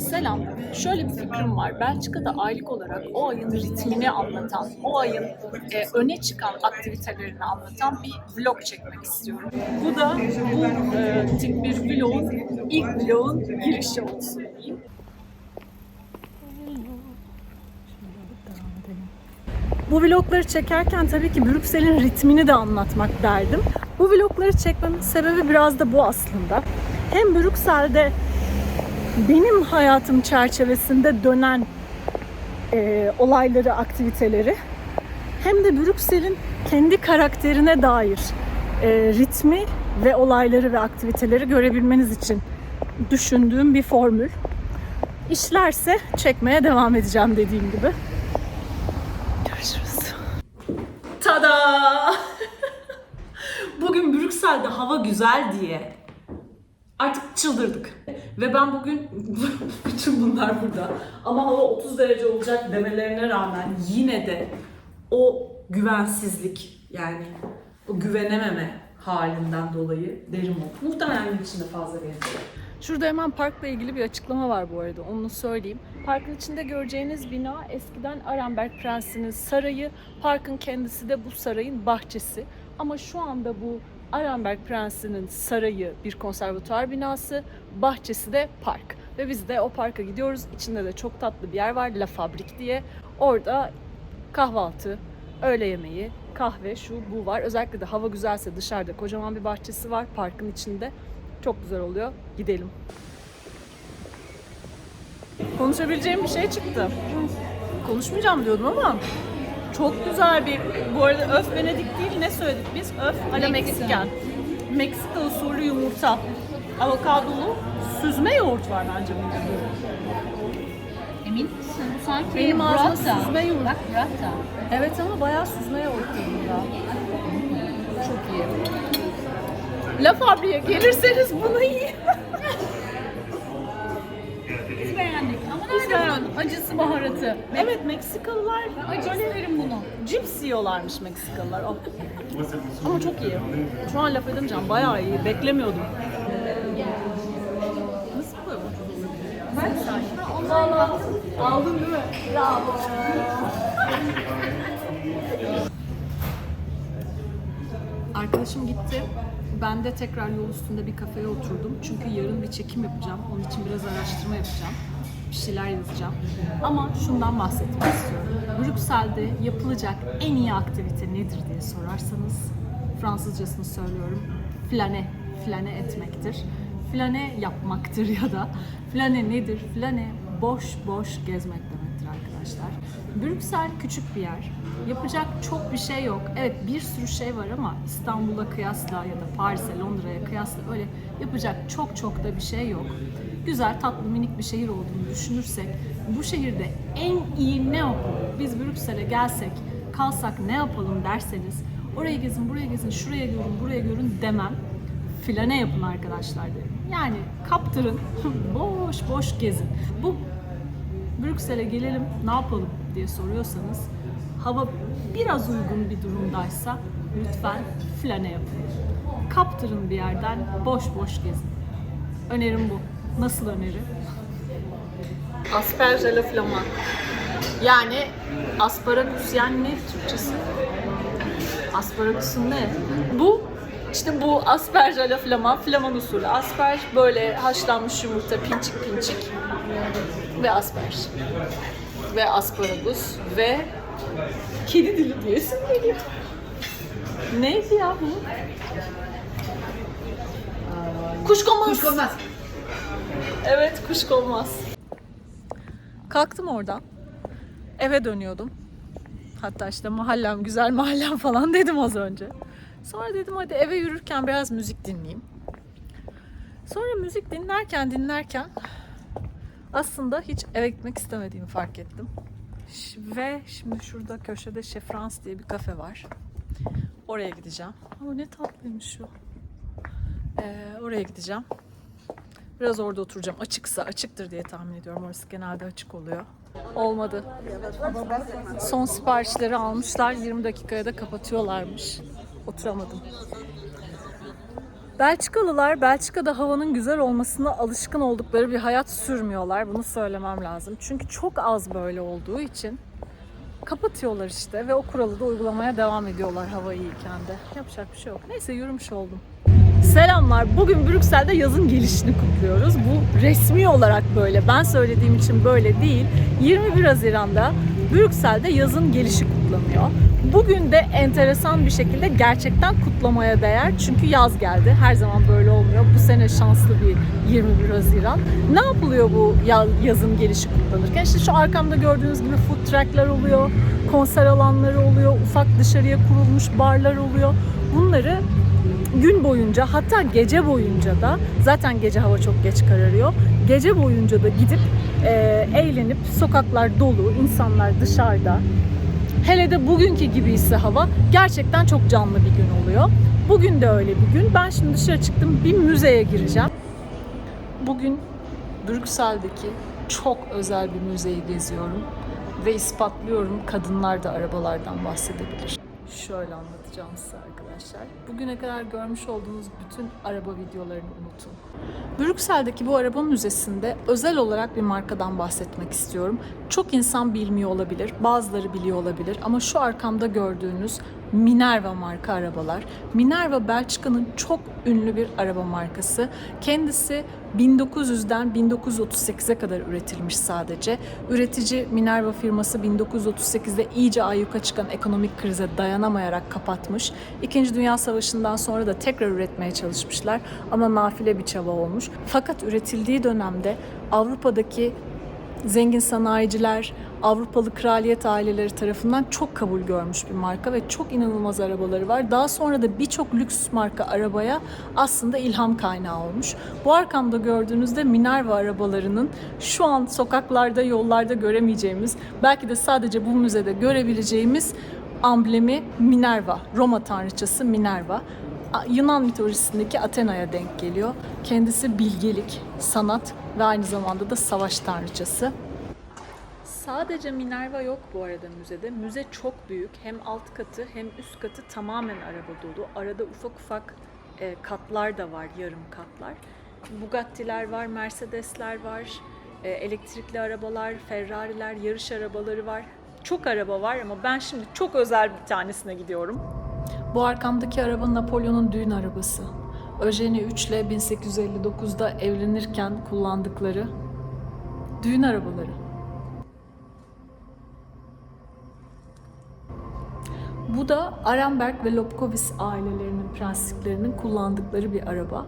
Selam. Şöyle bir fikrim var. Belçika'da aylık olarak o ayın ritmini anlatan, o ayın e, öne çıkan aktivitelerini anlatan bir vlog çekmek istiyorum. Bu da bu e, tip bir vlogun, ilk vlogun girişi olsun. Bu vlogları çekerken tabii ki Brüksel'in ritmini de anlatmak derdim. Bu vlogları çekmemin sebebi biraz da bu aslında. Hem Brüksel'de benim hayatım çerçevesinde dönen e, olayları, aktiviteleri hem de Brüksel'in kendi karakterine dair e, ritmi ve olayları ve aktiviteleri görebilmeniz için düşündüğüm bir formül. İşlerse çekmeye devam edeceğim dediğim gibi. Görüşürüz. Tada! Bugün Brüksel'de hava güzel diye artık çıldırdık. Ve ben bugün bütün bunlar burada. Ama hava 30 derece olacak demelerine rağmen yine de o güvensizlik yani o güvenememe halinden dolayı derim o. Muhtemelen gün içinde fazla gelecek. Şurada hemen parkla ilgili bir açıklama var bu arada. Onu söyleyeyim. Parkın içinde göreceğiniz bina eskiden Arenberg Prensi'nin sarayı. Parkın kendisi de bu sarayın bahçesi. Ama şu anda bu Arenberg Prensi'nin sarayı bir konservatuar binası, bahçesi de park. Ve biz de o parka gidiyoruz. İçinde de çok tatlı bir yer var, La Fabrik diye. Orada kahvaltı, öğle yemeği, kahve, şu bu var. Özellikle de hava güzelse dışarıda kocaman bir bahçesi var parkın içinde. Çok güzel oluyor. Gidelim. Konuşabileceğim bir şey çıktı. Konuşmayacağım diyordum ama çok güzel bir, bu arada öf Venedik değil ne söyledik biz? Öf ala Meksikan. Meksika usulü yumurta. Avokadolu süzme yoğurt var bence bunda. Emin misin? Sanki Benim ağzıma burrata. süzme yoğurt. Bak burrata. Evet ama bayağı süzme yoğurt tadında. Çok iyi. La Fabri'ye gelirseniz bunu yiyin. acısı baharatı? Evet Meksikalılar Acı isterim bunu. cips yiyorlarmış Meksikalılar. Oh. Ama çok iyi. Şu an laf edemeyeceğim. Bayağı iyi. Beklemiyordum. Nasıl bu kadar ucuz olabilir ya? Değil mi? Arkadaşım gitti. Ben de tekrar yol üstünde bir kafeye oturdum. Çünkü yarın bir çekim yapacağım. Onun için biraz araştırma yapacağım. Bir şeyler yazacağım. Ama şundan bahsetmek istiyorum. Brüksel'de yapılacak en iyi aktivite nedir diye sorarsanız Fransızcasını söylüyorum. Flane, flane etmektir. Flane yapmaktır ya da flane nedir? Flane boş boş gezmek demektir arkadaşlar. Brüksel küçük bir yer. Yapacak çok bir şey yok. Evet bir sürü şey var ama İstanbul'a kıyasla ya da Paris'e, Londra'ya kıyasla öyle yapacak çok çok da bir şey yok. Güzel, tatlı, minik bir şehir olduğunu düşünürsek bu şehirde en iyi ne yapalım? Biz Brüksel'e gelsek, kalsak ne yapalım derseniz oraya gezin, buraya gezin, şuraya görün, buraya görün demem. Filane yapın arkadaşlar derim. Yani kaptırın, boş boş gezin. Bu Brüksel'e gelelim ne yapalım diye soruyorsanız hava biraz uygun bir durumdaysa lütfen flane yapın. Kaptırın bir yerden boş boş gezin. Önerim bu. Nasıl öneri? Asperge la flamand. Yani asparagus yani ne Türkçesi? Asparagusun ne? Bu işte bu asperge la flamand, flaman usulü. Asperge böyle haşlanmış yumurta pinçik pinçik ve asperge ve asparagus ve kedi dili diyesim geliyor. Neydi ya bu? Kuşkonmaz. Kuşkonmaz. Evet kuşkonmaz. Kalktım oradan. Eve dönüyordum. Hatta işte mahallem güzel mahallem falan dedim az önce. Sonra dedim hadi eve yürürken biraz müzik dinleyeyim. Sonra müzik dinlerken dinlerken aslında hiç eve gitmek istemediğimi fark ettim. Ve şimdi şurada köşede Chez diye bir kafe var. Oraya gideceğim. Ama ne tatlıymış şu. Ee, oraya gideceğim. Biraz orada oturacağım. Açıksa, açıktır diye tahmin ediyorum. Orası genelde açık oluyor. Olmadı. Son siparişleri almışlar. 20 dakikaya da kapatıyorlarmış. Oturamadım. Belçikalılar Belçika'da havanın güzel olmasına alışkın oldukları bir hayat sürmüyorlar. Bunu söylemem lazım. Çünkü çok az böyle olduğu için kapatıyorlar işte ve o kuralı da uygulamaya devam ediyorlar hava iyiyken de. Yapacak bir şey yok. Neyse yürümüş oldum. Selamlar. Bugün Brüksel'de yazın gelişini kutluyoruz. Bu resmi olarak böyle. Ben söylediğim için böyle değil. 21 Haziran'da Brüksel'de yazın gelişi kutlanıyor. Bugün de enteresan bir şekilde gerçekten kutlamaya değer. Çünkü yaz geldi. Her zaman böyle olmuyor. Bu sene şanslı bir 21 Haziran. Ne yapılıyor bu ya- yazın gelişi kutlanırken? İşte şu arkamda gördüğünüz gibi food trucklar oluyor, konser alanları oluyor, ufak dışarıya kurulmuş barlar oluyor. Bunları gün boyunca hatta gece boyunca da zaten gece hava çok geç kararıyor. Gece boyunca da gidip e, eğlenip sokaklar dolu, insanlar dışarıda. Hele de bugünkü gibi ise hava gerçekten çok canlı bir gün oluyor. Bugün de öyle bir gün. Ben şimdi dışarı çıktım bir müzeye gireceğim. Bugün Brüksel'deki çok özel bir müzeyi geziyorum ve ispatlıyorum kadınlar da arabalardan bahsedebilir. Şöyle anlatacağım size arkadaşlar. Bugüne kadar görmüş olduğunuz bütün araba videolarını unutun. Brüksel'deki bu araba müzesinde özel olarak bir markadan bahsetmek istiyorum. Çok insan bilmiyor olabilir, bazıları biliyor olabilir ama şu arkamda gördüğünüz Minerva marka arabalar. Minerva Belçika'nın çok ünlü bir araba markası. Kendisi 1900'den 1938'e kadar üretilmiş sadece. Üretici Minerva firması 1938'de iyice ayyuka çıkan ekonomik krize dayanamayarak kapatmış. İkinci Dünya Savaşı'ndan sonra da tekrar üretmeye çalışmışlar ama nafile bir çaba olmuş. Fakat üretildiği dönemde Avrupa'daki zengin sanayiciler, Avrupalı kraliyet aileleri tarafından çok kabul görmüş bir marka ve çok inanılmaz arabaları var. Daha sonra da birçok lüks marka arabaya aslında ilham kaynağı olmuş. Bu arkamda gördüğünüzde Minerva arabalarının şu an sokaklarda, yollarda göremeyeceğimiz, belki de sadece bu müzede görebileceğimiz amblemi Minerva, Roma tanrıçası Minerva. Yunan mitolojisindeki Athena'ya denk geliyor. Kendisi bilgelik, sanat ve aynı zamanda da savaş tanrıçası. Sadece Minerva yok bu arada müzede. Müze çok büyük. Hem alt katı hem üst katı tamamen araba dolu. Arada ufak ufak e, katlar da var, yarım katlar. Bugatti'ler var, Mercedes'ler var, e, elektrikli arabalar, Ferrari'ler, yarış arabaları var. Çok araba var ama ben şimdi çok özel bir tanesine gidiyorum. Bu arkamdaki araba Napolyon'un düğün arabası. Eugenie 3 ile 1859'da evlenirken kullandıkları düğün arabaları. Bu da Arenberg ve Lobkowitz ailelerinin prensiplerinin kullandıkları bir araba.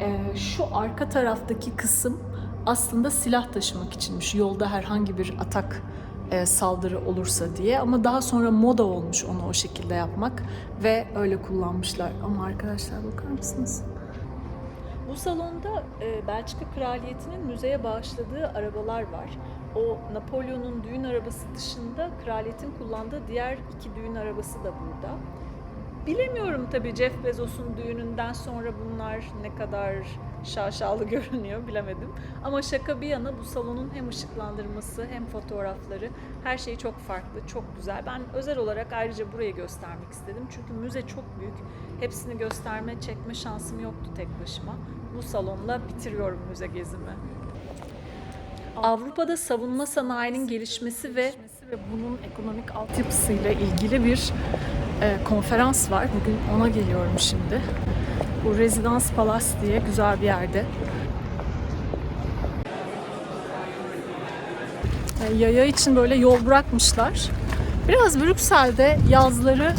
Ee, şu arka taraftaki kısım aslında silah taşımak içinmiş. Yolda herhangi bir atak e, saldırı olursa diye ama daha sonra moda olmuş onu o şekilde yapmak ve öyle kullanmışlar. Ama arkadaşlar bakar mısınız? Bu salonda e, Belçika Kraliyeti'nin müzeye bağışladığı arabalar var. O Napolyon'un düğün arabası dışında kraliyetin kullandığı diğer iki düğün arabası da burada. Bilemiyorum tabii Jeff Bezos'un düğününden sonra bunlar ne kadar şaşalı görünüyor bilemedim. Ama şaka bir yana bu salonun hem ışıklandırması hem fotoğrafları her şey çok farklı, çok güzel. Ben özel olarak ayrıca burayı göstermek istedim. Çünkü müze çok büyük. Hepsini gösterme, çekme şansım yoktu tek başıma. Bu salonla bitiriyorum müze gezimi. Avrupa'da savunma sanayinin gelişmesi ve ve bunun ekonomik altyapısıyla ilgili bir e, konferans var. Bugün ona geliyorum şimdi. Bu Residence Palace diye güzel bir yerde. Yaya için böyle yol bırakmışlar. Biraz Brüksel'de yazları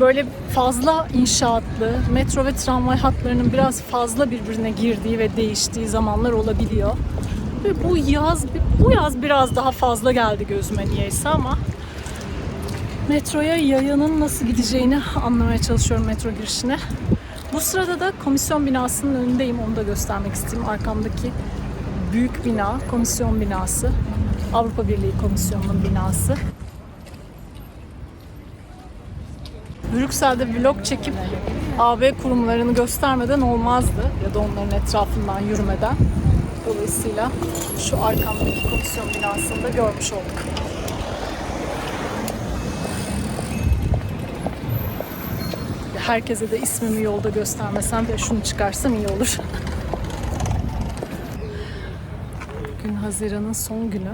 böyle fazla inşaatlı, metro ve tramvay hatlarının biraz fazla birbirine girdiği ve değiştiği zamanlar olabiliyor. Ve bu yaz bu yaz biraz daha fazla geldi gözüme niyeyse ama metroya yayanın nasıl gideceğini anlamaya çalışıyorum metro girişine. Bu sırada da komisyon binasının önündeyim. Onu da göstermek isteyeyim. Arkamdaki büyük bina, komisyon binası. Avrupa Birliği Komisyonu'nun binası. Brüksel'de vlog çekip AB kurumlarını göstermeden olmazdı. Ya da onların etrafından yürümeden. Dolayısıyla şu arkamdaki komisyon binasını da görmüş olduk. Herkese de ismimi yolda göstermesem de şunu çıkarsam iyi olur. Bugün Haziran'ın son günü.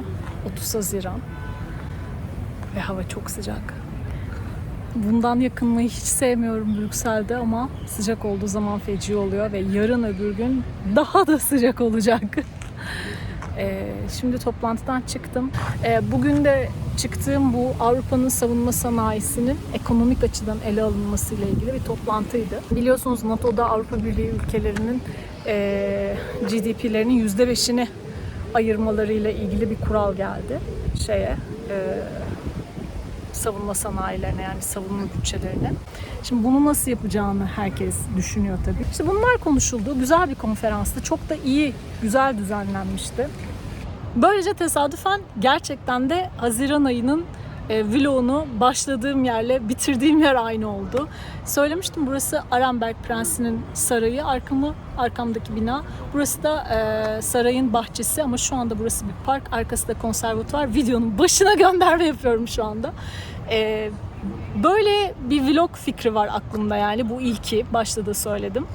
30 Haziran. Ve hava çok sıcak. Bundan yakınmayı hiç sevmiyorum Brüksel'de ama sıcak olduğu zaman feci oluyor ve yarın öbür gün daha da sıcak olacak. Ee, şimdi toplantıdan çıktım. Ee, bugün de çıktığım bu Avrupa'nın savunma sanayisinin ekonomik açıdan ele alınması ile ilgili bir toplantıydı. Biliyorsunuz NATO'da Avrupa Birliği ülkelerinin e, GDP'lerinin %5'ini ayırmalarıyla ilgili bir kural geldi şeye e, savunma sanayilerine yani savunma bütçelerine. Şimdi bunu nasıl yapacağını herkes düşünüyor tabii. İşte bunlar konuşuldu. Güzel bir konferanstı. Çok da iyi, güzel düzenlenmişti. Böylece tesadüfen gerçekten de Haziran ayının e, vlogunu başladığım yerle bitirdiğim yer aynı oldu. Söylemiştim burası Arenberg Prensi'nin sarayı. Arkamı, arkamdaki bina. Burası da e, sarayın bahçesi ama şu anda burası bir park. Arkası da konservatuvar. Videonun başına gönderme yapıyorum şu anda. E, böyle bir vlog fikri var aklımda yani. Bu ilki. Başta da söyledim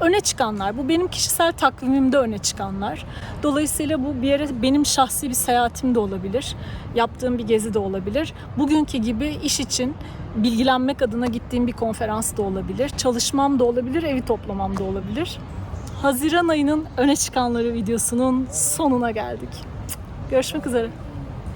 öne çıkanlar. Bu benim kişisel takvimimde öne çıkanlar. Dolayısıyla bu bir yere benim şahsi bir seyahatim de olabilir. Yaptığım bir gezi de olabilir. Bugünkü gibi iş için bilgilenmek adına gittiğim bir konferans da olabilir. Çalışmam da olabilir, evi toplamam da olabilir. Haziran ayının öne çıkanları videosunun sonuna geldik. Görüşmek üzere.